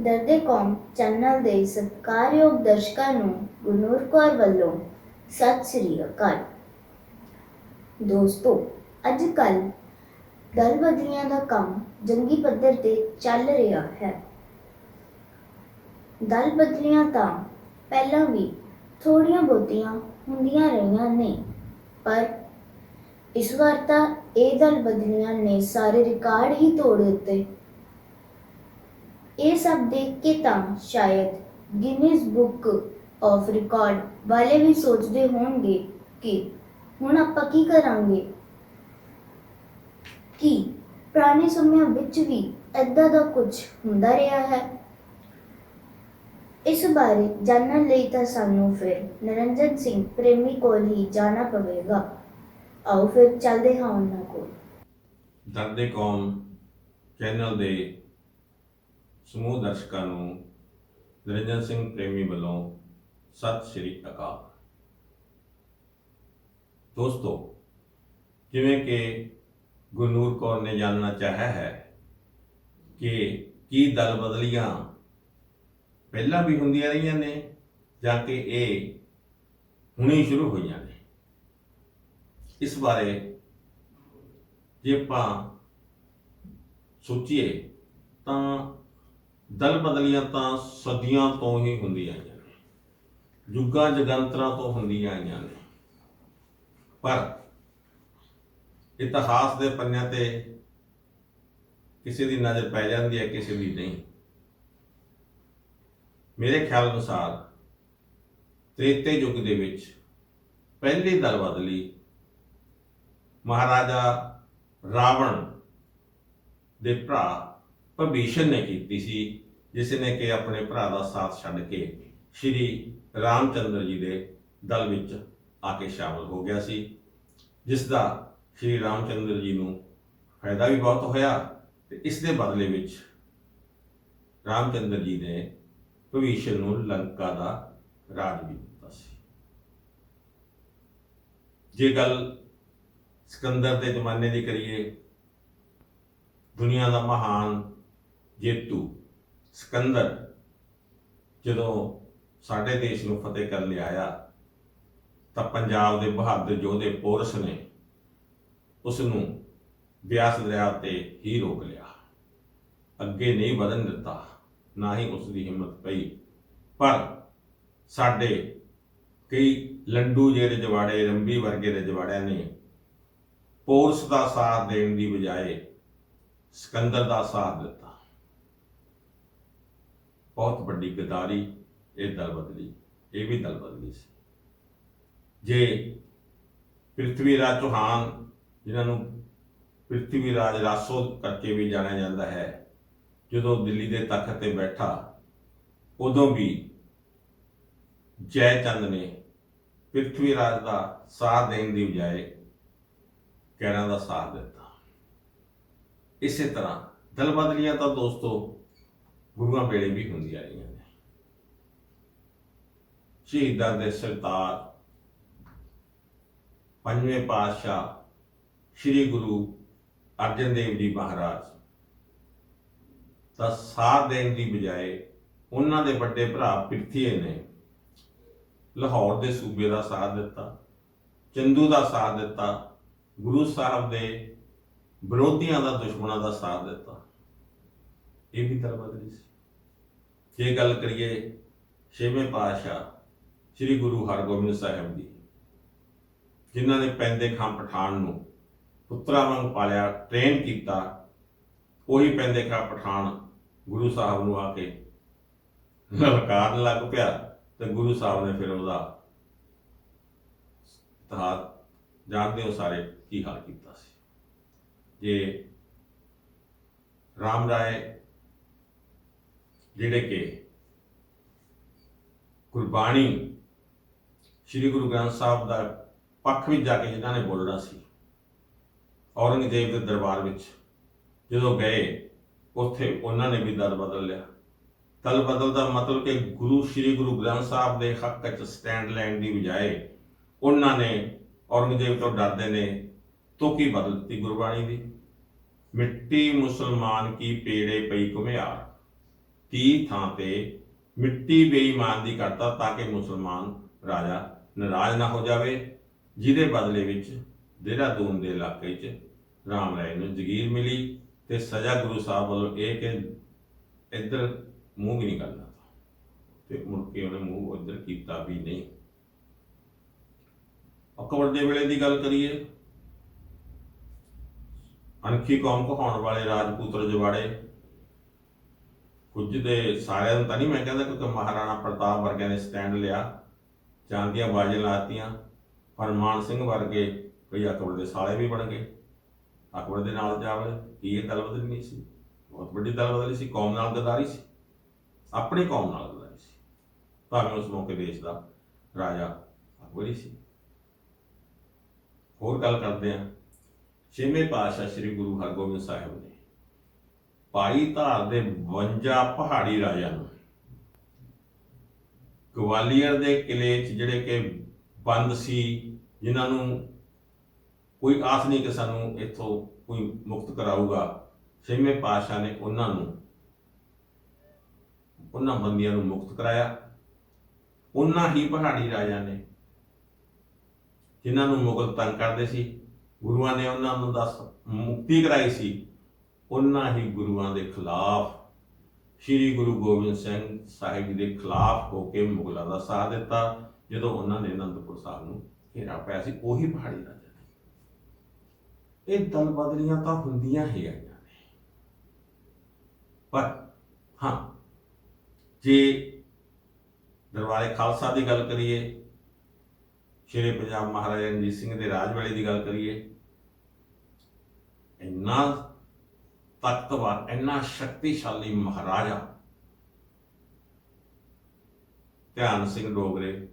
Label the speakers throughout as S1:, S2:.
S1: ਦਰਦੇ ਕੌਮ ਚੈਨਲ ਦੇ ਸਤਿਕਾਰਯੋਗ ਦਰਸ਼ਕਾਂ ਨੂੰ ਗੁਰਨੂਰ ਕੌਰ ਵੱਲੋਂ ਸਤਿ ਸ੍ਰੀ ਅਕਾਲ। ਦੋਸਤੋ, ਅੱਜ ਕੱਲ ਦਲ ਦਾ ਕੰਮ ਜੰਗੀ ਪੱਧਰ ਤੇ ਚੱਲ ਰਿਹਾ ਹੈ। ਦਲ ਬਦਲੀਆਂ ਤਾਂ ਪਹਿਲਾਂ ਵੀ ਥੋੜੀਆਂ ਬਹੁਤੀਆਂ ਹੁੰਦੀਆਂ ਰਹੀਆਂ ਨੇ, ਪਰ ਇਸ ਵਾਰ ਤਾਂ ਇਹ ਦਲ ਬਦਲੀਆਂ ਨੇ ਸਾਰੇ ਰਿਕਾਰਡ ਹੀ ਤੋੜ ਦਿੱਤੇ। ਇਹ ਸਭ ਦੇਖ ਕੇ ਤਾਂ ਸ਼ਾਇਦ ਗਿਨੀਜ਼ ਬੁੱਕ ਆਫ ਰਿਕਾਰਡ ਵਾਲੇ ਵੀ ਸੋਚਦੇ ਹੋਣਗੇ ਕਿ ਹੁਣ ਆਪਾਂ ਕੀ ਕਰਾਂਗੇ? ਕੀ ਪੁਰਾਣੇ ਸਮਿਆਂ ਵਿੱਚ ਵੀ ਏਦਾਂ ਦਾ ਕੁਝ ਹੁੰਦਾ ਰਿਹਾ ਹੈ? ਇਸ ਬਾਰੇ ਜਾਣਨ ਲਈ ਤਾਂ ਸਾਨੂੰ ਫਿਰ ਨਰਿੰਜਨ ਸਿੰਘ ਪ੍ਰੇਮੀ ਕੋਲ ਹੀ ਜਾਣਾ ਪਵੇਗਾ। ਆਓ ਫਿਰ ਚੱਲਦੇ ਹਾਂ ਉਹਨਾਂ ਕੋਲ।
S2: ਦਰਦੇ ਕੌਮ, ਚੈਨਲ ਦੇ ਸਮੂਹ ਦਰਸ਼ਕਾਂ ਨੂੰ ਨਿਰੰਜਨ ਸਿੰਘ ਪ੍ਰੇਮੀ ਵੱਲੋਂ ਸਤਿ ਸ੍ਰੀ ਅਕਾਲ। ਦੋਸਤੋ ਜਿਵੇਂ ਕਿ ਗੁਰਨੂਰ ਕੌਰ ਨੇ ਜਾਣਨਾ ਚਾਹਿਆ ਹੈ ਕਿ ਕੀ ਦਲ ਬਦਲੀਆਂ ਪਹਿਲਾਂ ਵੀ ਹੁੰਦੀਆਂ ਰਹੀਆਂ ਨੇ ਜਾਂ ਕਿ ਇਹ ਹੁਣੇ ਹੀ ਸ਼ੁਰੂ ਹੋਈਆਂ ਨੇ? ਇਸ ਬਾਰੇ ਜੇ ਆਪਾਂ ਸੋਚੀਏ ਤਾਂ ਦਲ ਬਦਲੀਆਂ ਤਾਂ ਸਦੀਆਂ ਤੋਂ ਹੀ ਹੁੰਦੀਆਂ ਆਈਆਂ ਨੇ। ਯੁੱਗਾਂ ਜਗੰਤਰਾਂ ਤੋਂ ਹੁੰਦੀਆਂ ਆਈਆਂ ਨੇ। ਪਰ ਇਤਿਹਾਸ ਦੇ ਪੰਨਿਆਂ ਤੇ ਕਿਸੇ ਦੀ ਨਜ਼ਰ ਪੈ ਜਾਂਦੀ ਹੈ, ਕਿਸੇ ਦੀ ਨਹੀਂ। ਮੇਰੇ ਖਿਆਲ ਅਨੁਸਾਰ ਤ੍ਰੇਤੇ ਯੁੱਗ ਦੇ ਵਿੱਚ ਪਹਿਲੀ ਦਲ ਬਦਲੀ ਮਹਾਰਾਜਾ ਰਾਵਣ ਦੇ ਭਰਾ ਭਬੀਸ਼ਨ ਨੇ ਕੀਤੀ ਸੀ, ਜਿਸ ਨੇ ਕਿ ਆਪਣੇ ਭਰਾ ਦਾ ਸਾਥ ਛੱਡ ਕੇ ਸ਼੍ਰੀ ਰਾਮਚੰਦਰ ਜੀ ਦੇ ਦਲ ਵਿੱਚ ਆ ਕੇ ਸ਼ਾਮਲ ਹੋ ਗਿਆ ਸੀ, ਜਿਸ ਦਾ ਸ਼੍ਰੀ ਰਾਮਚੰਦਰ ਜੀ ਨੂੰ ਫਾਇਦਾ ਵੀ ਬਹੁਤ ਹੋਇਆ ਤੇ ਇਸ ਦੇ ਬਦਲੇ ਵਿੱਚ ਰਾਮਚੰਦਰ ਜੀ ਨੇ ਭਵਿਸ਼ਨ ਨੂੰ ਲੰਕਾ ਦਾ ਰਾਜ ਵੀ ਦਿੱਤਾ ਸੀ। ਜੇ ਗੱਲ ਸਿਕੰਦਰ ਦੇ ਜ਼ਮਾਨੇ ਦੀ ਕਰੀਏ, ਦੁਨੀਆ ਦਾ ਮਹਾਨ ਜੇਤੂ, ਸਿਕੰਦਰ, ਜਦੋਂ ਸਾਡੇ ਦੇਸ਼ ਨੂੰ ਫਤਿਹ ਕਰ ਲਿਆਇਆ ਤਾਂ ਪੰਜਾਬ ਦੇ ਬਹਾਦਰ ਯੋਧੇ ਪੋਰਸ ਨੇ ਉਸ ਨੂੰ ਬਿਆਸ ਦਰਿਆ ਤੇ ਹੀ ਰੋਕ ਲਿਆ। ਅੱਗੇ ਨਹੀਂ ਵਧਣ ਦਿੱਤਾ, ਨਾ ਹੀ ਉਸ ਦੀ ਹਿੰਮਤ ਪਈ। ਪਰ ਸਾਡੇ ਕਈ ਲੰਡੂ ਜਿਹੜੇ ਜਵਾੜੇ ਰੰਬੀ ਵਰਗੇ ਦੇ ਜਵਾੜਿਆਂ ਨੇ ਪੋਰਸ ਦਾ ਸਾਥ ਦੇਣ ਦੀ ਬਜਾਏ ਸਿਕੰਦਰ ਦਾ ਸਾਥ ਦਿੱਤਾ। ਬਹੁਤ ਵੱਡੀ ਗਦਾਰੀ ਇਹ ਦਲ ਬਦਲੀ, ਇਹ ਵੀ ਦਲ ਬਦਲੀ ਸੀ। ਜੇ ਪ੍ਰਿਥਵੀ ਰਾਜ ਚੌਹਾਨ, ਜਿਨ੍ਹਾਂ ਨੂੰ ਪ੍ਰਿਥਵੀ ਰਾਜ ਰਾਸੋ ਕਰਕੇ ਵੀ ਜਾਣਿਆ ਜਾਂਦਾ ਹੈ, ਜਦੋਂ ਦਿੱਲੀ ਦੇ ਤਖਤ ਤੇ ਬੈਠਾ, ਉਦੋਂ ਵੀ ਜੈ ਚੰਦ ਨੇ ਪ੍ਰਿਥਵੀ ਰਾਜ ਦਾ ਸਾਥ ਦੇਣ ਦੀ ਬਜਾਏ ਕਹਿਰਾਂ ਦਾ ਸਾਥ ਦਿੱਤਾ। ਇਸੇ ਤਰ੍ਹਾਂ ਦਲ ਬਦਲੀਆਂ ਤਾਂ ਦੋਸਤੋ ਗੁਰੂਆਂ ਵੇਲੇ ਵੀ ਹੁੰਦੀਆਂ ਰਹੀਆਂ ਨੇ। ਸ਼ਹੀਦਾਂ ਦੇ ਸਰਦਾਰ ਪੰਜਵੇਂ ਪਾਤਸ਼ਾਹ ਸ੍ਰੀ ਗੁਰੂ ਅਰਜਨ ਦੇਵ ਜੀ ਮਹਾਰਾਜ ਦਾ ਸਾਥ ਦੇਣ ਦੀ ਬਜਾਏ ਉਹਨਾਂ ਦੇ ਵੱਡੇ ਭਰਾ ਪਿਰਥੀਏ ਨੇ ਲਾਹੌਰ ਦੇ ਸੂਬੇ ਦਾ ਸਾਥ ਦਿੱਤਾ, ਚੰਦੂ ਦਾ ਸਾਥ ਦਿੱਤਾ, ਗੁਰੂ ਸਾਹਿਬ ਦੇ ਵਿਰੋਧੀਆਂ ਦਾ, ਦੁਸ਼ਮਣਾਂ ਦਾ ਸਾਥ ਦਿੱਤਾ। ਇਹ ਵੀ ਦਲ ਬਦਲੀ ਸੀ। ਜੇ ਗੱਲ ਕਰੀਏ ਛੇਵੇਂ ਪਾਤਸ਼ਾਹ ਸ੍ਰੀ ਗੁਰੂ ਹਰਗੋਬਿੰਦ ਸਾਹਿਬ ਦੀ, ਜਿਨ੍ਹਾਂ ਨੇ ਪੈਂਦੇ ਖਾਂ ਪਠਾਨ ਨੂੰ ਪੁੱਤਰਾ ਵਾਂਗ ਪਾਲਿਆ ਟ੍ਰੇਨ ਕੀਤਾ, ਉਹੀ ਪੈਂਦੇ ਖਾਂ ਪਠਾਨ ਗੁਰੂ ਸਾਹਿਬ ਨੂੰ ਆ ਕੇ ਲਲਕਾਰਨ ਲੱਗ ਪਿਆ ਤੇ ਗੁਰੂ ਸਾਹਿਬ ਨੇ ਫਿਰ ਉਹਦਾ ਇਤਿਹਾਸ ਜਾਣਦੇ ਹੋ ਸਾਰੇ ਕੀ ਹਾਲ ਕੀਤਾ ਸੀ। ਜੇ ਰਾਮ ਰਾਏ ਜਿਹੜੇ ਕਿ ਗੁਰਬਾਣੀ ਸ੍ਰੀ ਗੁਰੂ ਗ੍ਰੰਥ ਸਾਹਿਬ ਦਾ ਪੱਖ ਵਿੱਚ ਜਾ ਕੇ ਜਿਨ੍ਹਾਂ ਨੇ ਬੋਲਣਾ ਸੀ, ਔਰੰਗਜ਼ੇਬ ਦੇ ਦਰਬਾਰ ਵਿੱਚ, ਜਦੋਂ ਗਏ, ਉੱਥੇ ਉਹਨਾਂ ਨੇ ਵੀ ਦਲ ਬਦਲ ਲਿਆ। ਦਲ ਬਦਲ ਦਾ ਮਤਲਬ ਕਿ ਗੁਰੂ ਸ੍ਰੀ ਗੁਰੂ ਗ੍ਰੰਥ ਸਾਹਿਬ ਦੇ ਹੱਕ 'ਚ ਸਟੈਂਡ ਲੈਣ ਦੀ ਬਜਾਏ ਉਹਨਾਂ ਨੇ ਔਰੰਗਜ਼ੇਬ ਤੋਂ ਡਰਦੇ ਨੇ, ਤੋਕੀ ਬਦਲ ਦਿੱਤੀ ਗੁਰਬਾਣੀ ਦੀ। ਮਿੱਟੀ ਮੁਸਲਮਾਨ ਕੀ ਪੇੜੇ ਪਈ ਘੁਮਿਆਰ। 30 ਥਾਂ ਤੇ ਮਿੱਟੀ ਬੇਈਮਾਨ ਦੀ ਕਰਤਾ ਤਾਂ ਕਿ ਮੁਸਲਮਾਨ ਰਾਜਾ ਨਾਰਾਜ਼ ਨਾ ਹੋ ਜਾਵੇ? ਜਿਹਦੇ ਬਦਲੇ ਵਿੱਚ ਦੇਹਰਾਦੂਨ ਦੇ ਇਲਾਕੇ 'ਚ ਰਾਮ ਰਾਏ ਨੂੰ ਜ਼ਗੀਰ ਮਿਲੀ ਤੇ ਸਜ਼ਾ ਗੁਰੂ ਸਾਹਿਬ ਵੱਲੋਂ ਇਹ ਕਿ ਇੱਧਰ ਮੂੰਹ ਵੀ ਨਹੀਂ ਕਰਨਾ ਤੇ। ਮੁੜ ਕੇ ਉਹਨੇ ਮੂੰਹ ਉੱਧਰ ਕੀਤਾ ਵੀ ਨਹੀਂ। ਅਕਬਰ ਦੇ ਵੇਲੇ ਦੀ ਗੱਲ ਕਰੀਏ। ਅਣਖੀ ਕੌਮ ਕਹਾਉਣ ਵਾਲੇ ਰਾਜਪੂਤ ਰਜਵਾੜੇ ਕੁਝ ਦੇ ਸਾਰਿਆਂ ਨੂੰ ਤਾਂ ਨਹੀਂ ਮੈਂ ਕਹਿੰਦਾ ਕਿਉਂਕਿ ਮਹਾਰਾਣਾ ਪ੍ਰਤਾਪ ਵਰਗਿਆਂ ਨੇ ਸਟੈਂਡ ਲਿਆ, ਜਾਂਦੀਆਂ ਦੀਆਂ ਬਾਜ਼ੀਆਂ ਲਾਤੀਆਂ ਪਰ ਮਾਨ ਸਿੰਘ ਵਰਗੇ ਕੋਈ ਅਕਬਰ ਦੇ ਸਾਲੇ ਵੀ ਬਣ ਗਏ। ਅਕਬਰ ਦੇ ਨਾਲ ਜਾਵਲੇ ਕੀ ਇਹ ਦਲ ਬਦਲੀ ਨਹੀਂ ਸੀ? ਬਹੁਤ ਵੱਡੀ ਦਲ ਬਦਲੀ ਸੀ, ਕੌਮ ਨਾਲ ਗਦਾਰੀ ਸੀ। ਆਪਣੀ ਕੌਮ ਨਾਲ ਗਦਾਰੀ ਸੀ। ਭਾਵੇਂ ਉਸ ਮੌਕੇ ਦੇਸ਼ ਦਾ ਰਾਜਾ ਅਕਬਰ ਹੀ ਸੀ। ਹੋਰ ਗੱਲ ਕਰਦੇ ਹਾਂ। ਛੇਵੇਂ ਪਾਤਸ਼ਾਹ ਸ੍ਰੀ ਗੁਰੂ ਹਰਗੋਬਿੰਦ ਸਾਹਿਬ ਨੇ ਪਾਈ ਧਾਰ ਦੇ 52 ਪਹਾੜੀ ਰਾਜਿਆਂ ਨੂੰ। ਗਵਾਲੀਅਰ ਦੇ ਕਿਲੇ 'ਚ ਜਿਹੜੇ ਕਿ ਬੰਦ ਸੀ, ਜਿਨ੍ਹਾਂ ਨੂੰ ਕੋਈ ਆਸ ਨਹੀਂ ਕਿ ਸਾਨੂੰ ਇੱਥੋਂ ਕੋਈ ਮੁਕਤ ਕਰਾਊਗਾ, ਛੇਵੇਂ ਪਾਤਸ਼ਾਹ ਨੇ ਉਹਨਾਂ ਨੂੰ, ਉਹਨਾਂ ਬੰਦੀਆਂ ਨੂੰ ਮੁਕਤ ਕਰਾਇਆ। ਉਹਨਾਂ ਹੀ ਪਹਾੜੀ ਰਾਜਿਆਂ ਨੇ, ਜਿਨ੍ਹਾਂ ਨੂੰ ਮੁਗਲ ਤੰਗ ਕਰਦੇ ਸੀ। ਗੁਰੂਆਂ ਨੇ ਉਹਨਾਂ ਨੂੰ ਦੱਸ ਮੁਕਤੀ ਕਰਾਈ ਸੀ। ਉਹਨਾਂ ਹੀ ਗੁਰੂਆਂ ਦੇ ਖਿਲਾਫ, ਸ੍ਰੀ ਗੁਰੂ ਗੋਬਿੰਦ ਸਿੰਘ ਸਾਹਿਬ ਜੀ ਦੇ ਖਿਲਾਫ ਹੋ ਕੇ ਮੁਗਲਾਂ ਦਾ ਸਾਥ ਦਿੱਤਾ, ਜਦੋਂ ਉਹਨਾਂ ਨੇ ਅਨੰਦਪੁਰ ਸਾਹਿਬ ਨੂੰ ਘੇਰਾ ਪਾਇਆ ਸੀ, ਉਹੀ ਪਹਾੜੀ ਰਾਜਾ ਇਹ ਦਲ ਬਦਲੀਆਂ ਤਾਂ ਹੁੰਦੀਆਂ ਹੀ ਆਈਆਂ ਨੇ। ਪਰ ਹਾਂ, ਜੇ ਦਰਬਾਰੇ ਖਾਲਸਾ ਦੀ ਗੱਲ ਕਰੀਏ, ਸ਼ੇਰੇ ਪੰਜਾਬ ਮਹਾਰਾਜਾ ਰਣਜੀਤ ਸਿੰਘ ਦੇ ਰਾਜ ਵੇਲੇ ਦੀ ਗੱਲ ਕਰੀਏ, ਇੰਨਾ ਤਾਕਤਵਰ ਇੰਨਾ ਸ਼ਕਤੀਸ਼ਾਲੀ ਮਹਾਰਾਜਾ। ਧਿਆਨ ਸਿੰਘ ਡੋਗਰੇ,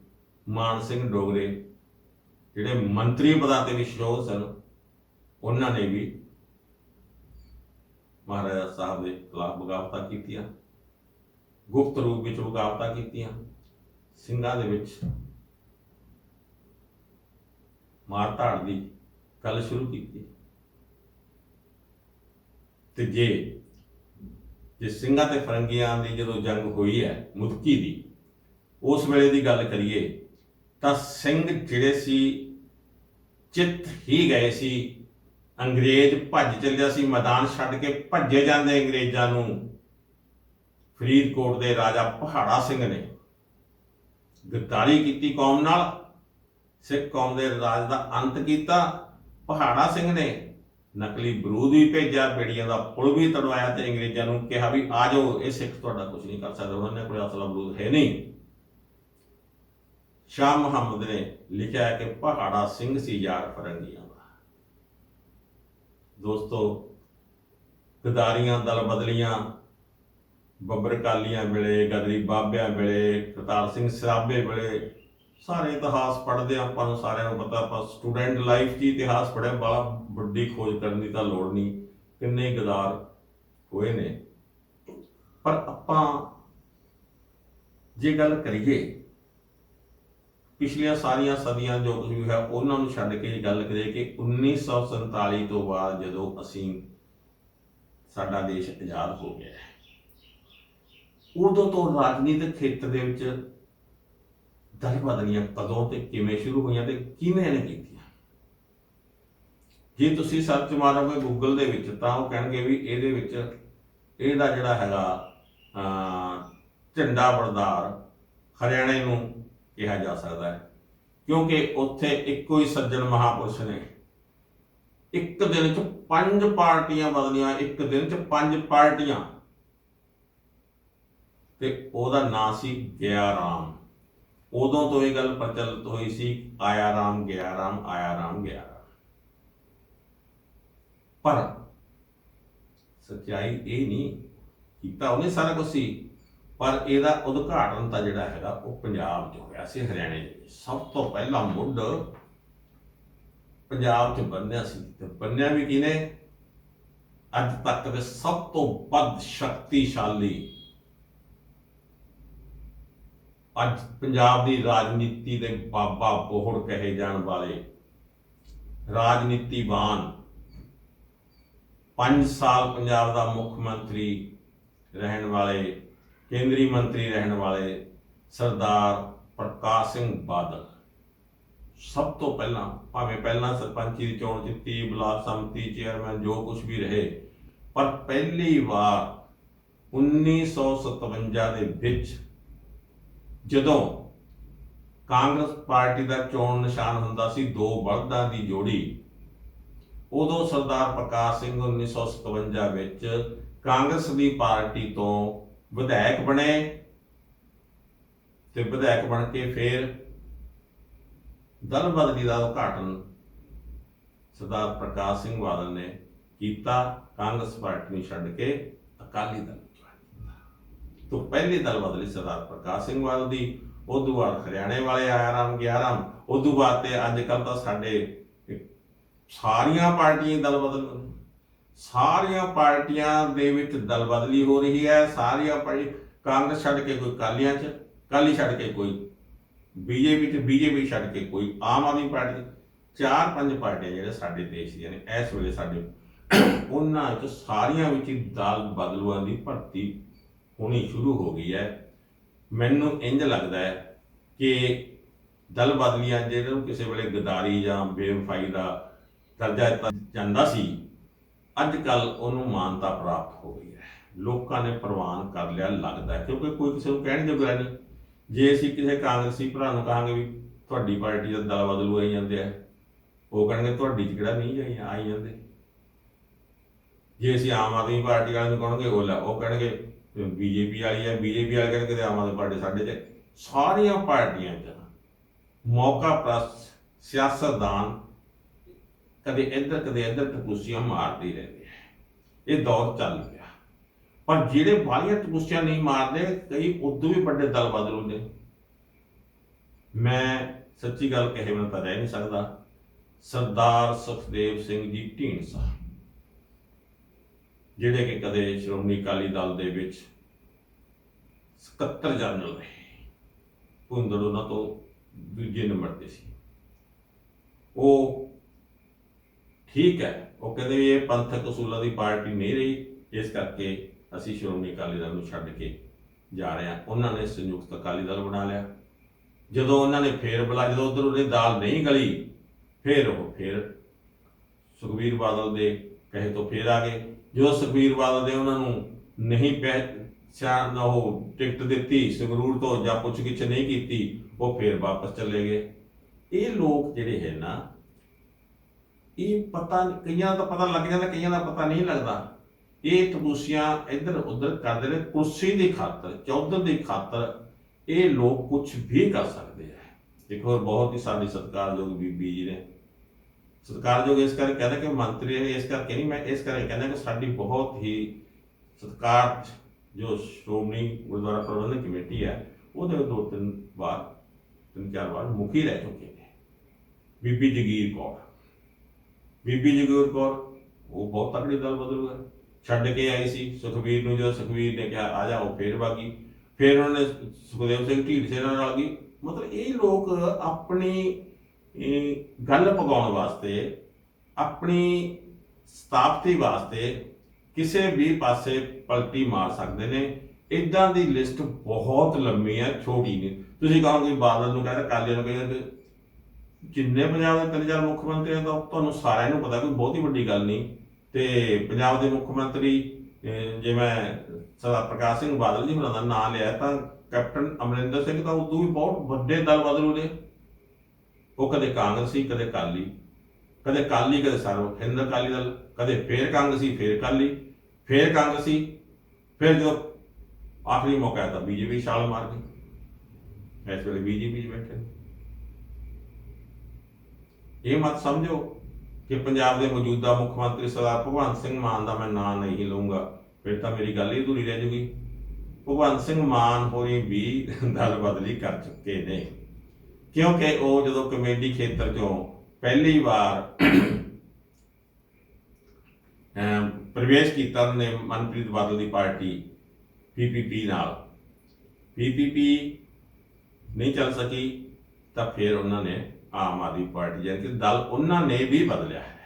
S2: ਮਾਨ ਸਿੰਘ ਡੋਗਰੇ, ਜਿਹੜੇ ਮੰਤਰੀ ਪਦਾਂ ਤੇ ਵੀ ਵਿਸ਼ੋਗ ਸਨ, ਉਹਨਾਂ ਨੇ ਵੀ ਮਹਾਰਾਜਾ ਸਾਹਿਬ ਦੇ ਖਿਲਾਫ ਬਗਾਵਤਾਂ ਕੀਤੀਆਂ, ਗੁਪਤ ਰੂਪ ਵਿੱਚ ਬਗਾਵਤਾਂ ਕੀਤੀਆਂ, ਸਿੰਘਾਂ ਦੇ ਵਿੱਚ ਮਾਰ ਧਾੜ ਦੀ ਗੱਲ ਸ਼ੁਰੂ ਕੀਤੀ। ਤੇ ਜੇ ਜੇ ਸਿੰਘਾਂ ਤੇ ਫਰੰਗੀਆਂ ਦੀ ਜਦੋਂ ਜੰਗ ਹੋਈ ਹੈ, ਮੁਤਕੀ ਦੀ, ਉਸ ਵੇਲੇ ਦੀ ਗੱਲ ਕਰੀਏ, ਤਾਂ ਸਿੰਘ ਜਿਹੜੇ ਸੀ, ਚਿੱਤ ਹੀ ਗਏ ਸੀ, ਅੰਗਰੇਜ਼ ਭੱਜ ਚੱਲਿਆ ਸੀ, ਮੈਦਾਨ ਛੱਡ ਕੇ ਭੱਜੇ ਜਾਂਦੇ ਅੰਗਰੇਜ਼ਾਂ ਨੂੰ। ਫਰੀਦਕੋਟ ਦੇ ਰਾਜਾ ਪਹਾੜਾ ਸਿੰਘ ਨੇ ਗੱਦਾਰੀ ਕੀਤੀ ਕੌਮ ਨਾਲ, ਸਿੱਖ ਕੌਮ ਦੇ ਰਾਜ ਦਾ ਅੰਤ ਕੀਤਾ, ਪਹਾੜਾ ਸਿੰਘ ਨੇ ਨਕਲੀ ਬਰੂਦ ਵੀ ਭੇਜਿਆ, ਬੇੜੀਆਂ ਦਾ ਪੁਲ ਵੀ ਤੜਵਾਇਆ ਤੇ ਅੰਗਰੇਜ਼ਾਂ ਨੂੰ ਕਿਹਾ ਵੀ ਆ ਜਾਓ, ਇਹ ਸਿੱਖ ਤੁਹਾਡਾ ਕੁਝ ਨਹੀਂ ਕਰ ਸਕਦਾ, ਉਹਨਾਂ ਨੇ ਕੋਈ ਅਸਲਾ ਬਰੂਦ ਹੈ ਨਹੀਂ। ਸ਼ਾਹ ਮੁਹੰਮਦ ਨੇ ਲਿਖਿਆ ਕਿ ਪਹਾੜਾ ਸਿੰਘ ਸੀ ਯਾਰ ਫਰੰਗੀਆਂ ਦਾ। ਦੋਸਤੋ, ਗਦਾਰੀਆਂ, ਦਲ ਬਦਲੀਆਂ, ਬੱਬਰ ਕਾਲੀਆਂ ਵੇਲੇ, ਗਦਰੀ ਬਾਬਿਆਂ ਵੇਲੇ, ਕਰਤਾਰ ਸਿੰਘ ਸਰਾਭੇ ਵੇਲੇ ਸਾਰੇ ਇਤਿਹਾਸ ਪੜ੍ਹਦੇ ਹਾਂ, ਆਪਾਂ ਨੂੰ ਸਾਰਿਆਂ ਨੂੰ ਪਤਾ ਆਪਾਂ ਸਟੂਡੈਂਟ ਲਾਈਫ 'ਚ ਹੀ ਇਤਿਹਾਸ ਪੜ੍ਹਿਆ ਬੜਾ ਵੱਡੀ ਖੋਜ ਕਰਨ ਦੀ ਤਾਂ ਲੋੜ ਨਹੀਂ ਕਿੰਨੇ ਹੀ ਗਦਾਰ ਹੋਏ ਨੇ। ਪਰ ਆਪਾਂ ਜੇ ਗੱਲ ਕਰੀਏ ਪਿਛਲੀਆਂ ਸਾਰੀਆਂ ਸਦੀਆਂ ਜੋ ਕੁਝ ਵੀ ਹੈ ਉਹਨਾਂ ਨੂੰ ਛੱਡ ਕੇ ਗੱਲ ਕਰੀਏ ਕਿ 1947 ਤੋਂ ਬਾਅਦ ਜਦੋਂ ਅਸੀਂ ਸਾਡਾ ਦੇਸ਼ ਆਜ਼ਾਦ ਹੋ ਗਿਆ ਹੈ ਉਦੋਂ ਤੋਂ ਰਾਜਨੀਤਿਕ ਖੇਤਰ ਦੇ ਵਿੱਚ ਦਲ ਬਦਲੀਆਂ ਕਦੋਂ ਤੇ ਕਿਵੇਂ ਸ਼ੁਰੂ ਹੋਈਆਂ ਤੇ ਕਿਹਨੇ ਨੇ ਕੀਤੀਆਂ? ਜੇ ਤੁਸੀਂ ਸਰਚ ਮਾਰੋਗੇ ਗੂਗਲ ਦੇ ਵਿੱਚ ਤਾਂ ਉਹ ਕਹਿਣਗੇ ਵੀ ਇਹਦੇ ਵਿੱਚ ਇਹਦਾ ਜਿਹੜਾ ਹੈਗਾ ਝੰਡਾ ਬਰਦਾਰ ਹਰਿਆਣੇ ਨੂੰ ਕਿਹਾ ਜਾ ਸਕਦਾ ਹੈ। ਕਿਉਂਕਿ ਉੱਥੇ ਇੱਕੋ ਹੀ ਸੱਜਣ ਮਹਾਪੁਰਸ਼ ਨੇ। ਇੱਕ ਦਿਨ ਚ ਪੰਜ ਪਾਰਟੀਆਂ ਬਦਲੀਆਂ, ਇੱਕ ਦਿਨ ਚ ਪੰਜ ਪਾਰਟੀਆਂ। ਤੇ ਉਹਦਾ ਨਾਂ ਸੀ ਗਿਆ ਰਾਮ। ਉਦੋਂ ਤੋਂ ਇਹ ਗੱਲ ਪ੍ਰਚਲਿਤ ਹੋਈ ਸੀ ਆਇਆ ਰਾਮ ਗਿਆ ਰਾਮ ਆਇਆ ਰਾਮ ਗਿਆ ਰਾਮ ਪਰ ਸੱਚਾਈ ਇਹ ਨਹੀਂ ਕੀਤਾ, ਉਹਨੇ ਸਾਰਾ ਕੁਝ ਸੀ। ਪਰ ਇਹਦਾ ਉਦਘਾਟਨ ਤਾਂ ਜਿਹੜਾ ਹੈਗਾ, ਉਹ ਪੰਜਾਬ 'ਚ ਹੋਇਆ ਸੀ, ਹਰਿਆਣੇ ਚ। ਸਭ ਤੋਂ ਪਹਿਲਾ ਮੁੱਢ ਪੰਜਾਬ 'ਚ ਬੰਨਿਆ ਸੀ ਤੇ ਬੰਨਿਆ ਵੀ ਕਿਨੇ ਅੱਜ ਤੱਕ ਦੇ ਸਭ ਤੋਂ ਵੱਧ ਸ਼ਕਤੀਸ਼ਾਲੀ ਅੱਜ ਪੰਜਾਬ ਦੀ ਰਾਜਨੀਤੀ ਦੇ ਬਾਬਾ ਬੋਹੜ ਕਹੇ ਜਾਣ ਵਾਲੇ ਰਾਜਨੀਤੀਵਾਨ 5 ਸਾਲ ਪੰਜਾਬ ਦਾ ਮੁੱਖ ਮੰਤਰੀ ਰਹਿਣ ਵਾਲੇ, ਕੇਂਦਰੀ ਮੰਤਰੀ ਰਹਿਣ ਵਾਲੇ ਸਰਦਾਰ ਪ੍ਰਕਾਸ਼ ਸਿੰਘ ਬਾਦਲ। ਸਭ ਤੋਂ ਪਹਿਲਾਂ, ਭਾਵੇਂ ਪਹਿਲਾਂ ਸਰਪੰਚੀ ਦੀ ਚੋਣ ਜਿੱਤੀ, ਬਲਾਕ ਸੰਮਤੀ ਚੇਅਰਮੈਨ ਜੋ ਕੁਝ ਵੀ ਰਹੇ, ਪਰ ਪਹਿਲੀ ਵਾਰ 1957 ਦੇ ਵਿੱਚ ਜਦੋਂ ਕਾਂਗਰਸ ਪਾਰਟੀ ਦਾ ਚੋਣ ਨਿਸ਼ਾਨ ਹੁੰਦਾ ਸੀ, ਦੋ ਬਲਦਾਂ ਦੀ ਜੋੜੀ, ਉਦੋਂ ਸਰਦਾਰ ਪ੍ਰਕਾਸ਼ ਸਿੰਘ 1957 ਵਿੱਚ ਕਾਂਗਰਸ ਦੀ ਪਾਰਟੀ ਤੋਂ ਵਿਧਾਇਕ ਬਣੇ ਤੇ ਵਿਧਾਇਕ ਬਣ ਕੇ ਫਿਰ ਦਲ ਬਦਲੀ ਦਾ ਉਦਘਾਟਨ ਸਰਦਾਰ ਪ੍ਰਕਾਸ਼ ਸਿੰਘ ਬਾਦਲ ਨੇ ਕੀਤਾ। ਕਾਂਗਰਸ ਪਾਰਟੀ ਨੂੰ ਛੱਡ ਕੇ ਅਕਾਲੀ ਦਲ। ਤੋਂ ਪਹਿਲੀ ਦਲ ਬਦਲੀ ਸਰਦਾਰ ਪ੍ਰਕਾਸ਼ ਸਿੰਘ ਬਾਦਲ ਦੀ ਉਦੋਂ ਬਾਅਦ ਹਰਿਆਣੇ ਵਾਲੇ ਆਇਆ ਰਾਮ ਗਿਆ ਰਾਮ ਉਦੋਂ ਬਾਅਦ ਤੇ ਅੱਜ ਕੱਲ ਤਾਂ ਸਾਡੇ ਸਾਰੀਆਂ ਪਾਰਟੀਆਂ ਦਲ ਬਦਲ ਸਾਰੀਆਂ ਪਾਰਟੀਆਂ ਦੇ ਵਿੱਚ ਦਲ ਬਦਲੀ ਹੋ ਰਹੀ ਹੈ, ਸਾਰੀਆਂ ਪਾਰਟੀ, ਕਾਂਗਰਸ ਛੱਡ ਕੇ ਕੋਈ ਕਾਲੀਆਂ ਚ ਕਾਲੀ ਛੱਡ ਕੇ ਕੋਈ ਬੀਜੇਪੀ ਚ, ਬੀਜੇਪੀ ਛੱਡ ਕੇ ਕੋਈ ਆਮ ਆਦਮੀ ਪਾਰਟੀ। ਚਾਰ ਪੰਜ ਪਾਰਟੀਆਂ ਜਿਹੜੇ ਸਾਡੇ ਦੇਸ਼ ਦੀਆਂ ਨੇ, ਇਸ ਵੇਲੇ ਸਾਡੇ, ਉਹਨਾਂ 'ਚ ਸਾਰੀਆਂ ਵਿੱਚ ਹੀ ਦਲ ਬਦਲੂਆਂ ਦੀ ਭਰਤੀ ਹੋਣੀ ਸ਼ੁਰੂ ਹੋ ਗਈ ਹੈ। ਮੈਨੂੰ ਇੰਜ ਲੱਗਦਾ ਹੈ ਕਿ ਦਲ ਬਦਲੀਆਂ ਜਿਹੜੇ ਨੂੰ ਕਿਸੇ ਵੇਲੇ ਗਦਾਰੀ ਜਾਂ ਬੇਵਫਾਈ ਦਾ ਦਰਜਾ ਦਿੱਤਾ ਜਾਂਦਾ ਸੀ ਅੱਜ ਕੱਲ ਉਹਨੂੰ ਮਾਨਤਾ ਪ੍ਰਾਪਤ ਹੋ ਗਈ ਹੈ। ਲੋਕਾਂ ਨੇ ਪ੍ਰਵਾਨ ਕਰ ਲਿਆ, ਲੱਗਦਾ ਕਿਉਂਕਿ ਕੋਈ ਕਿਸੇ ਨੂੰ ਕਹਿਣ ਜੋਗਾ ਨਹੀਂ। ਜੇ ਅਸੀਂ ਕਿਸੇ ਕਾਂਗਰਸੀ ਭਰਾ ਨੂੰ ਕਹਾਂਗੇ ਵੀ ਤੁਹਾਡੀ ਪਾਰਟੀ ਦਾ ਦਲ ਬਦਲੂ ਆਈ ਜਾਂਦੇ ਆ, ਉਹ ਕਹਿਣਗੇ, ਤੁਹਾਡੀ ਚ ਕਿਹੜਾ ਨਹੀਂ ਆਈ ਆਈ ਜਾਂਦੇ। ਜੇ ਅਸੀਂ ਆਮ ਆਦਮੀ ਪਾਰਟੀ ਵਾਲਿਆਂ ਨੂੰ ਕਹਾਂਗੇ, ਉਹ ਲੈ, ਉਹ ਕਹਿਣਗੇ ਬੀਜੇਪੀ ਵਾਲੀ ਹੈ ਬੀਜੇਪੀ ਵਾਲੇ ਕਹਿੰਦੇ ਤੇ ਆਮ ਆਦਮੀ ਪਾਰਟੀ ਸਾਡੇ ਚ ਸਾਰੀਆਂ ਪਾਰਟੀਆਂ ਚ ਮੌਕਾ ਪ੍ਰਸਤ ਸਿਆਸਤਦਾਨ ਕਦੇ ਇੱਧਰ ਕਦੇ ਇੱਧਰ ਟਕੂਸੀਆਂ ਮਾਰਦੇ ਰਹਿੰਦੇ ਆ ਇਹ ਦੌਰ ਚੱਲ ਪਿਆ। ਪਰ ਜਿਹੜੇ ਵਾਲੀਆਂ ਟਕੂਸੀਆਂ ਨਹੀਂ ਮਾਰਦੇ, ਕਈ ਉਦੋਂ ਵੀ ਵੱਡੇ ਦਲ ਬਦਲੂ ਨੇ ਮੈਂ ਸੱਚੀ ਗੱਲ ਕਹੇ ਬਿਨਾਂ ਤਾਂ ਰਹਿ ਨਹੀਂ ਸਕਦਾ। ਸਰਦਾਰ ਸੁਖਦੇਵ ਸਿੰਘ ਜੀ ਢੀਂਡਸਾ। ਜਿਹੜੇ ਕਿ ਕਦੇ ਸ਼੍ਰੋਮਣੀ ਅਕਾਲੀ ਦਲ ਦੇ ਵਿੱਚ ਸਕੱਤਰ ਜਨਰਲ ਰਹੇ ਭੁੰਦੜ ਉਹਨਾਂ ਤੋਂ ਦੂਜੇ ਨੰਬਰ ਤੇ ਸੀ। ਉਹ ਠੀਕ ਹੈ, ਉਹ ਕਹਿੰਦੇ ਵੀ ਇਹ ਪੰਥਕ ਅਸੂਲਾਂ ਦੀ ਪਾਰਟੀ ਨਹੀਂ ਰਹੀ, ਇਸ ਕਰਕੇ ਅਸੀਂ ਸ਼੍ਰੋਮਣੀ ਅਕਾਲੀ ਦਲ ਨੂੰ ਛੱਡ ਕੇ ਜਾ ਰਹੇ ਹਾਂ। ਉਹਨਾਂ ਨੇ ਸੰਯੁਕਤ ਅਕਾਲੀ ਦਲ ਬਣਾ ਲਿਆ। ਜਦੋਂ ਉਹਨਾਂ ਨੇ ਫੇਰ ਬੁਲਾ, ਜਦੋਂ ਉਧਰ ਉਹਦੇ ਦਾਲ ਨਹੀਂ ਗਲੀ, ਫੇਰ ਉਹ ਫੇਰ ਸੁਖਬੀਰ ਬਾਦਲ ਦੇ ਕਹੇ ਤੋਂ ਫੇਰ ਆ ਗਏ। ਜਦੋਂ ਸੁਖਬੀਰ ਬਾਦਲ ਦੇ ਉਹਨਾਂ ਨੂੰ ਨਹੀਂ ਪਹਿਚਾਨ ਉਹ ਟਿਕਟ ਦਿੱਤੀ, ਸੰਗਰੂਰ ਤੋਂ ਜਾਂ ਪੁੱਛਗਿੱਛ ਨਹੀਂ ਕੀਤੀ, ਉਹ ਫੇਰ ਵਾਪਸ ਚਲੇ ਗਏ। ਇਹ ਲੋਕ ਜਿਹੜੇ ਹੈ ਨਾ, ਇਹ ਪਤਾ ਕਈਆਂ ਦਾ ਪਤਾ ਲੱਗ ਜਾਂਦਾ, ਕਈਆਂ ਦਾ ਪਤਾ ਨਹੀਂ ਲੱਗਦਾ। ਇਹ ਤਬੂਸੀਆਂ ਇੱਧਰ ਉੱਧਰ ਕਰਦੇ ਨੇ, ਕੁਰਸੀ ਦੀ ਖਾਤਰ, ਚੌਧਰ ਦੀ ਖਾਤਰ ਇਹ ਲੋਕ ਕੁਝ ਵੀ ਕਰ ਸਕਦੇ ਆ। ਇੱਕ ਹੋਰ ਬਹੁਤ ਹੀ ਸਾਡੀ ਸਤਿਕਾਰਯੋਗ ਬੀਬੀ ਜੀ ਨੇ। ਸਤਿਕਾਰਯੋਗ ਇਸ ਕਰਕੇ ਕਹਿੰਦਾ ਕਿ ਮੰਤਰੀ ਇਹ ਇਸ ਕਰਕੇ ਨਹੀਂ, ਮੈਂ ਇਸ ਕਰਕੇ ਕਹਿੰਦਾ ਕਿ ਸਾਡੀ ਬਹੁਤ ਹੀ ਸਤਿਕਾਰ ਜੋ ਸ਼੍ਰੋਮਣੀ ਗੁਰਦੁਆਰਾ ਪ੍ਰਬੰਧਕ ਕਮੇਟੀ ਹੈ, ਉਹਦੇ ਦੋ ਤਿੰਨ ਵਾਰ, ਤਿੰਨ ਚਾਰ ਵਾਰ ਮੁਖੀ ਰਹਿ ਚੁੱਕੇ ਨੇ। ਬੀਬੀ ਜਗੀਰ ਕੌਰ। ਬੀਬੀ ਜਗੀਰ ਕੌਰ, ਉਹ ਬਹੁਤ ਤਕੜੀ ਦਲ ਬਦਲੂ ਹੈ ਛੱਡ ਕੇ ਆਈ ਸੀ, ਸੁਖਬੀਰ ਨੂੰ ਜਦੋਂ ਸੁਖਬੀਰ ਨੇ ਕਿਹਾ, ਆ ਜਾ, ਉਹ ਫੇਰ ਬਾਗੀ। ਫਿਰ ਉਹਨਾਂ ਨੇ ਸੁਖਦੇਵ ਸਿੰਘ ਢੀਂਡਸੇ ਨਾਲ ਆ ਗਈ ਮਤਲਬ ਇਹ ਲੋਕ ਆਪਣੀ ਇਹ ਗੱਲ ਪਗਾਉਣ ਵਾਸਤੇ, ਆਪਣੀ ਸਥਾਪਤੀ ਵਾਸਤੇ ਕਿਸੇ ਵੀ ਪਾਸੇ ਪਲਟੀ ਮਾਰ ਸਕਦੇ ਨੇ। ਇਦਾਂ ਦੀ ਲਿਸਟ ਬਹੁਤ ਲੰਮੀ ਹੈ, ਛੋਟੀ ਨਹੀਂ। ਤੁਸੀਂ ਕਹੋਗੇ, ਬਾਦਲ ਨੂੰ ਕਹਿੰਦਾ ਕਾਲੀਆਂ ਨੂੰ ਕਹਿੰਦੇ ਜਿੰਨੇ ਪੰਜਾਬ ਦੇ ਤਿੰਨ ਚਾਰ ਮੁੱਖ ਮੰਤਰੀ ਮੰਤਰੀਆਂ ਤਾਂ ਤੁਹਾਨੂੰ ਸਾਰਿਆਂ ਨੂੰ ਪਤਾ ਕੋਈ ਬਹੁਤੀ ਵੱਡੀ ਗੱਲ ਨਹੀਂ। ਤੇ ਪੰਜਾਬ ਦੇ ਮੁੱਖ ਮੰਤਰੀ ਜਿਵੇਂ ਸਰਦਾਰ ਪ੍ਰਕਾਸ਼ ਸਿੰਘ ਬਾਦਲ ਜੀ ਹੋਰਾਂ ਦਾ ਨਾਂ ਲਿਆ, ਤਾਂ ਕੈਪਟਨ ਅਮਰਿੰਦਰ ਸਿੰਘ ਤਾਂ ਉਦੋਂ ਵੀ ਬਹੁਤ ਵੱਡੇ ਦਲ ਬਦਲੂ ਨੇ। ਉਹ ਕਦੇ ਕਾਂਗਰਸੀ ਕਦੇ ਕਾਲੀ ਕਦੇ ਕਾਲੀ ਕਦੇ ਸਰਵ ਹਿੰਦ ਅਕਾਲੀ ਦਲ, ਕਦੇ ਫੇਰ ਕਾਂਗਰਸੀ ਫੇਰ ਕਾਲੀ ਫੇਰ ਕਾਂਗਰਸੀ ਫਿਰ ਜਦੋਂ ਆਖਰੀ ਮੌਕਾ ਆਇਆ ਤਾਂ ਬੀਜੇਪੀ ਛਾਲ ਮਾਰ ਗਈ। ਇਸ ਵੇਲੇ ਬੀਜੇਪੀ 'ਚ ਬੈਠੇ ਨੇ। ਇਹ ਮਤ ਸਮਝੋ ਕਿ ਪੰਜਾਬ ਦੇ ਮੌਜੂਦਾ ਮੁੱਖ ਮੰਤਰੀ ਸਰਦਾਰ ਭਗਵੰਤ ਸਿੰਘ ਮਾਨ ਦਾ ਮੈਂ ਨਾਂ ਨਹੀਂ ਲਊਂਗਾ। ਫਿਰ ਤਾਂ ਮੇਰੀ ਗੱਲ ਹੀ ਅਧੂਰੀ ਰਹਿ ਜੂਗੀ। ਭਗਵੰਤ ਸਿੰਘ ਮਾਨ ਹੋਰੀ ਵੀ ਦਲ ਬਦਲੀ ਕਰ ਚੁੱਕੇ ਨੇ। ਕਿਉਂਕਿ ਉਹ ਜਦੋਂ ਕਮੇਡੀ ਖੇਤਰ ਚੋਂ ਪਹਿਲੀ ਵਾਰ ਪ੍ਰਵੇਸ਼ ਕੀਤਾ, ਉਹਨਾਂ ਨੇ ਮਨਪ੍ਰੀਤ ਬਾਦਲ ਦੀ ਪਾਰਟੀ ਪੀਪੀਪੀ ਨਾਲ। ਪੀਪੀਪੀ ਨਹੀਂ ਚੱਲ ਸਕੀ, ਤਾਂ ਫਿਰ ਉਹਨਾਂ ਨੇ ਆਮ ਆਦਮੀ ਪਾਰਟੀ ਜਾਨ ਕਿ ਦਲ ਉਹਨਾਂ ਨੇ ਵੀ ਬਦਲਿਆ ਹੈ।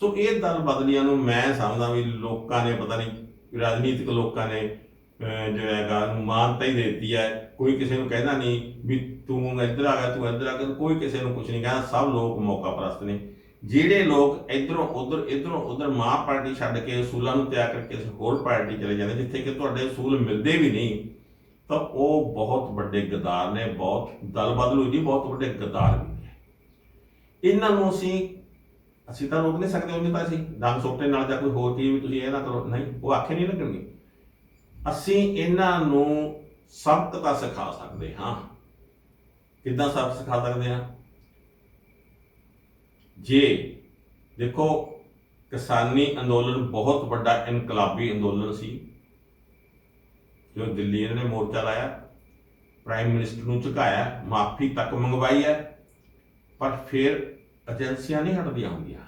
S2: ਸੋ ਇਹ ਦਲ ਬਦਲੀਆਂ ਨੂੰ ਮੈਂ ਸਮਝਦਾ ਵੀ ਲੋਕਾਂ ਨੇ, ਪਤਾ ਨਹੀਂ, ਰਾਜਨੀਤਿਕ ਲੋਕਾਂ ਨੇ, ਅਹ ਜੋ ਹੈਗਾ ਨੂੰ ਮਾਨਤਾ ਹੀ ਦਿੱਤੀ ਹੈ। ਕੋਈ ਕਿਸੇ ਨੂੰ ਕਹਿੰਦਾ ਨਹੀਂ ਵੀ ਤੂੰ ਇੱਧਰ ਆ ਗਿਆ, ਤੂੰ ਇੱਧਰ ਆ ਗਿਆ, ਕੋਈ ਕਿਸੇ ਨੂੰ ਕੁਝ ਨਹੀਂ ਕਹਿੰਦਾ ਸਭ ਲੋਕ ਮੌਕਾ ਪ੍ਰਸਤ ਨੇ। ਜਿਹੜੇ ਲੋਕ ਇਧਰੋਂ ਉਧਰ ਇਧਰੋਂ ਉਧਰ ਮਾਂ ਪਾਰਟੀ ਛੱਡ ਕੇ ਅਸੂਲਾਂ ਨੂੰ ਤਿਆਗ ਕਰਕੇ ਕਿਸੇ ਹੋਰ ਪਾਰਟੀ ਚਲੇ ਜਾਂਦੇ, ਜਿੱਥੇ ਕਿ ਤੁਹਾਡੇ ਅਸੂਲ ਮਿਲਦੇ ਵੀ ਨਹੀਂ, ਤਾਂ ਉਹ ਬਹੁਤ ਵੱਡੇ ਗਦਾਰ ਨੇ, ਬਹੁਤ ਦਲ ਹੋਈ ਜੀ, ਬਹੁਤ ਵੱਡੇ ਗਦਾਰ ਵੀ ਨੇ। ਇਹਨਾਂ ਨੂੰ ਅਸੀਂ ਅਸੀਂ ਤਾਂ ਰੋਕ ਨਹੀਂ ਸਕਦੇ ਉਹਨੇ ਤਾਂ ਅਸੀਂ ਡੰਗ ਸੋਟੇ ਨਾਲ ਜਾਂ ਕੋਈ ਹੋਰ ਚੀਜ਼ ਵੀ ਤੁਸੀਂ ਇਹ ਨਾ ਕਰੋ, ਨਹੀਂ, ਉਹ ਆਖੇ ਨਹੀਂ ਲੱਗਣਗੇ। ਅਸੀਂ ਇਹਨਾਂ ਨੂੰ ਸਬਕ ਤਾਂ ਸਿਖਾ ਸਕਦੇ ਹਾਂ। ਕਿੱਦਾਂ ਸਬਕ ਸਿਖਾ ਸਕਦੇ ਹਾਂ? ਜੇ ਦੇਖੋ, ਕਿਸਾਨੀ ਅੰਦੋਲਨ ਬਹੁਤ ਵੱਡਾ ਇਨਕਲਾਬੀ ਅੰਦੋਲਨ ਸੀ, ਜੋ ਦਿੱਲੀ ਇਹਨਾਂ ਨੇ ਮੋਰਚਾ ਲਾਇਆ, ਪ੍ਰਾਈਮ ਮਿਨਿਸਟਰ ਨੂੰ ਝੁਕਾਇਆ, ਮਾਫੀ ਤੱਕ ਮੰਗਵਾਈ ਹੈ, ਪਰ ਫਿਰ ਏਜੰਸੀਆਂ ਨਹੀਂ ਹਟਦੀਆਂ ਹੁੰਦੀਆਂ।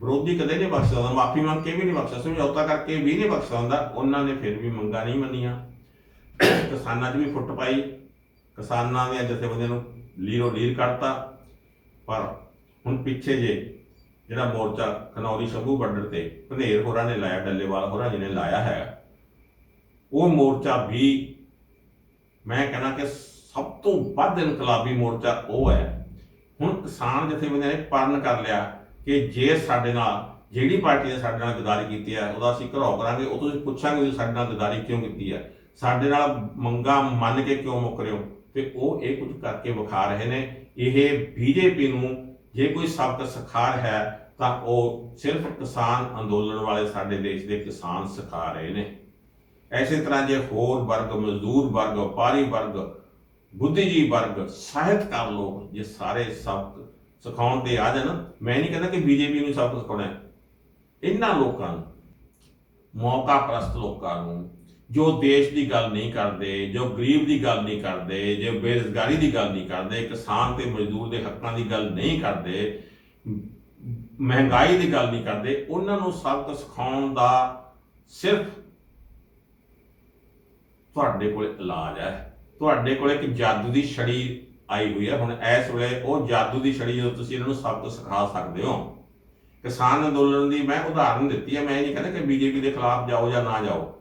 S2: ਵਿਰੋਧੀ ਕਦੇ ਨਹੀਂ ਬਖਸ਼ ਸਕਦਾ, ਮਾਫੀ ਮੰਗ ਕੇ ਵੀ ਨਹੀਂ ਬਖਸ਼ ਸਮਝੌਤਾ ਕਰਕੇ ਵੀ ਨਹੀਂ ਬਖਸ਼ ਸਕਦਾ, ਉਹਨਾਂ ਨੇ ਫਿਰ ਵੀ ਮੰਗਾਂ ਨਹੀਂ ਮੰਨੀਆਂ। ਕਿਸਾਨਾਂ 'ਚ ਵੀ ਫੁੱਟ ਪਾਈ ਕਿਸਾਨਾਂ ਦੀਆਂ ਜਥੇਬੰਦੀਆਂ ਨੂੰ ਲੀਰੋ ਲੀਰ ਕਰਤਾ, ਪਰ ਹੁਣ ਪਿੱਛੇ ਜੇ ਜਿਹੜਾ ਮੋਰਚਾ ਖਨੌਰੀ ਸ਼ੰਭੂ ਬਾਰਡਰ ਤੇ ਭਨੇਰ ਹੋਰਾਂ ਨੇ ਲਾਇਆ, ਡੱਲੇਵਾਲ ਹੋਰਾਂ ਜੀ ਨੇ ਲਾਇਆ ਹੈ, ਉਹ ਮੋਰਚਾ ਵੀ ਮੈਂ ਕਹਿੰਦਾ ਕਿ ਸਭ ਤੋਂ ਵੱਧ ਇਨਕਲਾਬੀ ਮੋਰਚਾ ਉਹ ਹੈ। ਹੁਣ ਕਿਸਾਨ ਜਥੇਬੰਦੀਆਂ ਨੇ ਪਰਨ ਕਰ ਲਿਆ ਕਿ ਜੇ ਸਾਡੇ ਨਾਲ ਜਿਹੜੀ ਪਾਰਟੀ ਨੇ ਸਾਡੇ ਨਾਲ ਗਦਾਰੀ ਕੀਤੀ ਹੈ, ਉਹਦਾ ਅਸੀਂ ਘਰਾਓ ਕਰਾਂਗੇ, ਉਹ ਤੁਸੀਂ ਪੁੱਛਾਂਗੇ ਵੀ ਸਾਡੇ ਨਾਲ ਗਦਾਰੀ ਕਿਉਂ ਕੀਤੀ ਹੈ। ਸਾਡੇ ਨਾਲ ਮੰਗਾ ਮੰਨ ਕੇ ਕਿਉਂ ਮੁੱਕ ਰਹੇ ਹੋ? ਤੇ ਉਹ ਇਹ ਕੁਝ ਕਰਕੇ ਵਿਖਾ ਰਹੇ ਨੇ। ਇਹ ਬੀਜੇਪੀ ਨੂੰ ਜੇ ਕੋਈ ਸਬਕ ਸਿਖਾ ਰਿਹਾ ਹੈ, ਤਾਂ ਉਹ ਸਿਰਫ ਕਿਸਾਨ ਅੰਦੋਲਨ ਵਾਲੇ ਸਾਡੇ ਦੇਸ਼ ਦੇ ਕਿਸਾਨ ਸਿਖਾ ਰਹੇ ਨੇ। ਐਸੇ ਤਰ੍ਹਾਂ ਜੇ ਹੋਰ ਵਰਗ, ਮਜ਼ਦੂਰ ਵਰਗ, ਵਪਾਰੀ ਵਰਗ, ਬੁੱਧੀਜੀਵ ਵਰਗ ਸਾਹਿਤਕਾਰ ਲੋਕ ਜੇ ਸਾਰੇ ਸਬਕ ਸਿਖਾਉਣ ਤੇ ਆ ਜਾਣ, ਮੈਂ ਨਹੀਂ ਕਹਿੰਦਾ ਕਿ ਬੀਜੇਪੀ ਨੂੰ ਸਬਕ ਸਿਖਾਉਣਾ ਹੈ। ਇਹਨਾਂ ਲੋਕਾਂ ਨੂੰ, ਮੌਕਾ ਪ੍ਰਸਤ ਲੋਕਾਂ ਨੂੰ ਜੋ ਦੇਸ਼ ਦੀ ਗੱਲ ਨਹੀਂ ਕਰਦੇ, ਜੋ ਗਰੀਬ ਦੀ ਗੱਲ ਨਹੀਂ ਕਰਦੇ, ਜੋ ਬੇਰੁਜ਼ਗਾਰੀ ਦੀ ਗੱਲ ਨਹੀਂ ਕਰਦੇ, ਕਿਸਾਨ ਤੇ ਮਜ਼ਦੂਰ ਦੇ ਹੱਕਾਂ ਦੀ ਗੱਲ ਨਹੀਂ ਕਰਦੇ, ਮਹਿੰਗਾਈ ਦੀ ਗੱਲ ਨਹੀਂ ਕਰਦੇ, ਉਹਨਾਂ ਨੂੰ ਸਬਕ ਸਿਖਾਉਣ ਦਾ ਸਿਰਫ ਤੁਹਾਡੇ ਕੋਲ ਇਲਾਜ ਹੈ। ਤੁਹਾਡੇ ਕੋਲ ਇੱਕ ਜਾਦੂ ਦੀ ਛੜੀ ਆਈ ਹੋਈ ਹੈ। ਹੁਣ ਇਸ ਵੇਲੇ ਉਹ ਜਾਦੂ ਦੀ ਛੜੀ ਜਦੋਂ ਤੁਸੀਂ ਇਹਨਾਂ ਨੂੰ ਸਬਕ ਸਿਖਾ ਸਕਦੇ ਹੋ। ਕਿਸਾਨ ਅੰਦੋਲਨ ਦੀ ਮੈਂ ਉਦਾਹਰਨ ਦਿੱਤੀ ਹੈ। ਮੈਂ ਇਹ ਨਹੀਂ ਕਹਿੰਦਾ ਕਿ ਬੀਜੇਪੀ ਦੇ ਖਿਲਾਫ ਜਾਓ ਜਾਂ ਨਾ ਜਾਓ।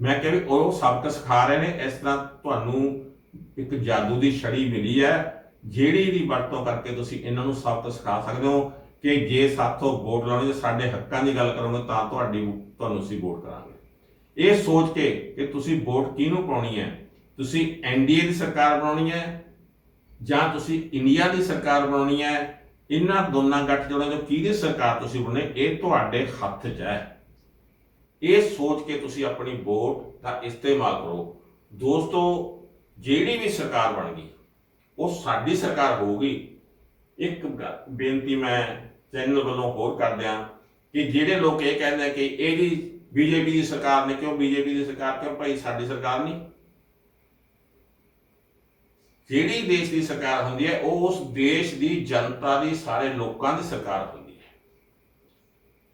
S2: ਮੈਂ ਕਿਹਾ ਵੀ ਉਹ ਸਬਕ ਸਿਖਾ ਰਹੇ ਨੇ, ਇਸ ਤਰ੍ਹਾਂ ਤੁਹਾਨੂੰ ਇੱਕ ਜਾਦੂ ਦੀ ਛੜੀ ਮਿਲੀ ਹੈ, ਜਿਹੜੀ ਦੀ ਵਰਤੋਂ ਕਰਕੇ ਤੁਸੀਂ ਇਹਨਾਂ ਨੂੰ ਸਬਕ ਸਿਖਾ ਸਕਦੇ ਹੋ ਕਿ ਜੇ ਸਾਥੋਂ ਵੋਟ ਲਾਉਣੀ ਸਾਡੇ ਹੱਕਾਂ ਦੀ ਗੱਲ ਕਰੋਗੇ ਤਾਂ ਤੁਹਾਡੀ ਤੁਹਾਨੂੰ ਅਸੀਂ ਵੋਟ ਕਰਾਂਗੇ। ਇਹ ਸੋਚ ਕੇ ਕਿ ਤੁਸੀਂ ਵੋਟ ਕਿਹਨੂੰ ਪਾਉਣੀ ਹੈ? ਤੁਸੀਂ ਐਨਡੀਏ ਦੀ ਸਰਕਾਰ ਬਣਾਉਣੀ ਹੈ ਜਾਂ ਤੁਸੀਂ ਇੰਡੀਆ ਦੀ ਸਰਕਾਰ ਬਣਾਉਣੀ ਹੈ? ਇਹਨਾਂ ਦੋਨਾਂ ਗੱਠਜੋੜਾਂ ਚੋਂ ਕਿਹਦੀ ਸਰਕਾਰ ਤੁਸੀਂ ਬਣਨੇ ਇਹ ਤੁਹਾਡੇ ਹੱਥ 'ਚ ਹੈ। ਇਹ ਸੋਚ ਕੇ ਤੁਸੀਂ ਆਪਣੀ ਵੋਟ ਦਾ ਇਸਤੇਮਾਲ ਕਰੋ। ਦੋਸਤੋ, ਜਿਹੜੀ ਵੀ ਸਰਕਾਰ ਬਣ ਗਈ, ਉਹ ਸਾਡੀ ਸਰਕਾਰ ਹੋਊਗੀ। ਇੱਕ ਬੇਨਤੀ ਮੈਂ ਚੈਨਲ ਵੱਲੋਂ ਹੋਰ ਕਰਦਿਆਂ ਕਿ ਜਿਹੜੇ ਲੋਕ ਇਹ ਕਹਿੰਦੇ ਆ ਕਿ ਇਹਦੀ ਬੀਜੇਪੀ ਦੀ ਸਰਕਾਰ ਨੇ, ਕਿਉਂ ਬੀਜੇਪੀ ਦੀ ਸਰਕਾਰ, ਕਿਉਂ ਭਾਈ ਸਾਡੀ ਸਰਕਾਰ ਨਹੀਂ? ਜਿਹੜੀ ਦੇਸ਼ ਦੀ ਸਰਕਾਰ ਹੁੰਦੀ ਹੈ, ਉਹ ਉਸ ਦੇਸ਼ ਦੀ ਜਨਤਾ ਦੀ, ਸਾਰੇ ਲੋਕਾਂ ਦੀ ਸਰਕਾਰ ਹੁੰਦੀ ਹੈ।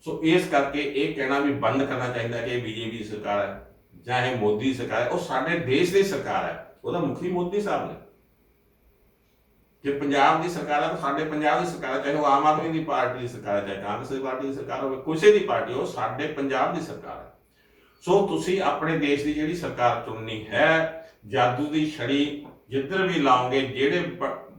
S2: ਸੋ ਇਸ ਕਰਕੇ ਇਹ ਕਹਿਣਾ ਵੀ ਬੰਦ ਕਰਨਾ ਚਾਹੀਦਾ ਕਿ ਇਹ ਬੀਜੇਪੀ ਦੀ ਸਰਕਾਰ ਹੈ ਜਾਂ ਇਹ ਮੋਦੀ ਸਰਕਾਰ ਹੈ। ਉਹ ਸਾਡੇ ਦੇਸ਼ ਦੀ ਸਰਕਾਰ ਹੈ। ਉਹਦਾ ਮੁਖੀ ਮੋਦੀ ਸਾਹਿਬ ਨੇ। ਜੇ ਪੰਜਾਬ ਦੀ ਸਰਕਾਰ ਹੈ ਤਾਂ ਸਾਡੇ ਪੰਜਾਬ ਦੀ ਸਰਕਾਰ ਹੈ, ਚਾਹੇ ਉਹ ਆਮ ਆਦਮੀ ਦੀ ਪਾਰਟੀ ਦੀ ਸਰਕਾਰ ਹੈ, ਚਾਹੇ ਕਾਂਗਰਸ ਦੀ ਪਾਰਟੀ ਦੀ ਸਰਕਾਰ ਹੋਵੇ, ਕਿਸੇ ਦੀ ਪਾਰਟੀ, ਉਹ ਸਾਡੇ ਪੰਜਾਬ ਦੀ ਸਰਕਾਰ ਹੈ। ਸੋ ਤੁਸੀਂ ਆਪਣੇ ਦੇਸ਼ ਦੀ ਜਿਹੜੀ ਸਰਕਾਰ ਚੁਣਨੀ ਹੈ, ਜਾਦੂ ਦੀ ਛੜੀ ਜਿੱਧਰ ਵੀ ਲਾਓਗੇ, ਜਿਹੜੇ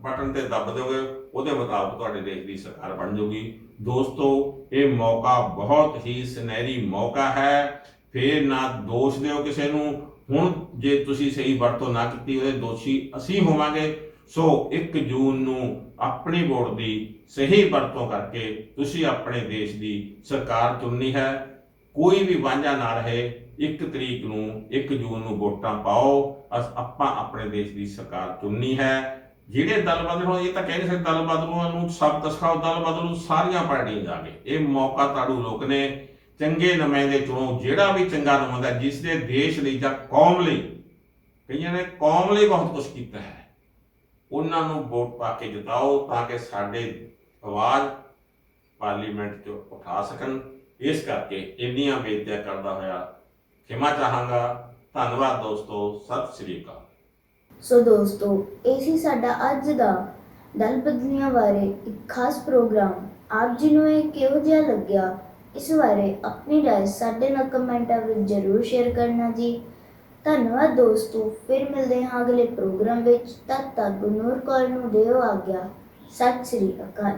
S2: ਬਟਨ ਤੇ ਦੱਬ ਦਿਓਗੇ ਉਹਦੇ ਮੁਤਾਬਕ ਤੁਹਾਡੇ ਦੇਸ਼ ਦੀ ਸਰਕਾਰ ਬਣ ਜਾਊਗੀ ਦੋਸਤੋ, ਇਹ ਮੌਕਾ ਬਹੁਤ ਹੀ ਸੁਨਹਿਰੀ ਮੌਕਾ ਹੈ। ਫੇਰ ਨਾ ਦੋਸ਼ ਦਿਓ ਕਿਸੇ ਨੂੰ। ਹੁਣ ਜੇ ਤੁਸੀਂ ਸਹੀ ਵਰਤੋਂ ਨਾ ਕੀਤੀ ਉਹਦੇ ਦੋਸ਼ੀ ਅਸੀਂ ਹੋਵਾਂਗੇ। ਸੋ 1 ਜੂਨ ਨੂੰ ਆਪਣੀ ਵੋਟ ਦੀ ਸਹੀ ਵਰਤੋਂ ਕਰਕੇ ਤੁਸੀਂ ਆਪਣੇ ਦੇਸ਼ ਦੀ ਸਰਕਾਰ ਚੁਣਨੀ ਹੈ। ਕੋਈ ਵੀ ਵਾਂਝਾ ਨਾ ਰਹੇ। 1 ਤਰੀਕ ਨੂੰ 1 ਜੂਨ ਨੂੰ ਵੋਟਾਂ ਪਾਓ। ਅਸ, ਆਪਾਂ ਆਪਣੇ ਦੇਸ਼ ਦੀ ਸਰਕਾਰ ਚੁਣਨੀ ਹੈ। ਜਿਹੜੇ ਦਲ ਬਦਲ ਇਹ ਤਾਂ ਕਹਿ ਨਹੀਂ ਸਕਦੇ ਦਲ ਬਦਲੂਆਂ ਨੂੰ ਸਭ ਸਿਖਾਓ ਦਲ ਬਦਲੂ ਸਾਰੀਆਂ ਪਾਰਟੀਆਂ ਜਾ ਕੇ। ਇਹ ਮੌਕਾ ਤਾੜੂ ਲੋਕ ਨੇ, ਚੰਗੇ ਨੁਮਾਇੰਦੇ ਚੁਣੋ, ਜਿਹੜਾ ਵੀ ਚੰਗਾ ਨੁਮਾਇੰਦਾ, ਜਿਸ ਦੇ ਦੇਸ਼ ਲਈ ਜਾਂ ਕੌਮ ਲਈ, ਕਈਆਂ ਨੇ ਕੌਮ ਲਈ ਬਹੁਤ ਕੁਝ ਕੀਤਾ ਹੈ। ਉਹਨਾਂ ਨੂੰ ਵੋਟ ਪਾ ਕੇ ਜਿਤਾਓ, ਤਾਂ ਕਿ ਸਾਡੇ ਆਵਾਜ਼ ਪਾਰਲੀਮੈਂਟ 'ਚ ਉਠਾ ਸਕਣ। ਇਸ ਕਰਕੇ ਇੰਨੀਆਂ ਬੇਨਤੀਆਂ ਕਰਦਾ ਹੋਇਆ ਖਿਮਾ ਚਾਹਾਂਗਾ। ਧੰਨਵਾਦ ਦੋਸਤੋ, ਸਤਿ ਸ੍ਰੀ ਅਕਾਲ।
S1: ਸੋ ਦੋਸਤੋ, ਇਹ ਸੀ ਸਾਡਾ ਅੱਜ ਦਾ ਦਲ ਬਦਲੀਆਂ ਬਾਰੇ ਇੱਕ ਖਾਸ ਪ੍ਰੋਗਰਾਮ। ਆਪ ਜੀ ਨੂੰ ਇਹ ਕਿਹੋ ਜਿਹਾ ਲੱਗਿਆ? ਇਸ ਬਾਰੇ ਆਪਣੀ ਰਾਏ ਸਾਡੇ ਨਾਲ ਕਮੈਂਟਾਂ ਵਿੱਚ ਜ਼ਰੂਰ ਸ਼ੇਅਰ ਕਰਨਾ ਜੀ। ਧੰਨਵਾਦ ਦੋਸਤੋ, ਫਿਰ ਮਿਲਦੇ ਹਾਂ ਅਗਲੇ ਪ੍ਰੋਗਰਾਮ ਵਿੱਚ। ਤਦ ਤੱਕ ਗੁਰਨੂਰ ਕੌਰ ਨੂੰ ਦਿਓ ਆਗਿਆ। ਸਤਿ ਸ੍ਰੀ ਅਕਾਲ।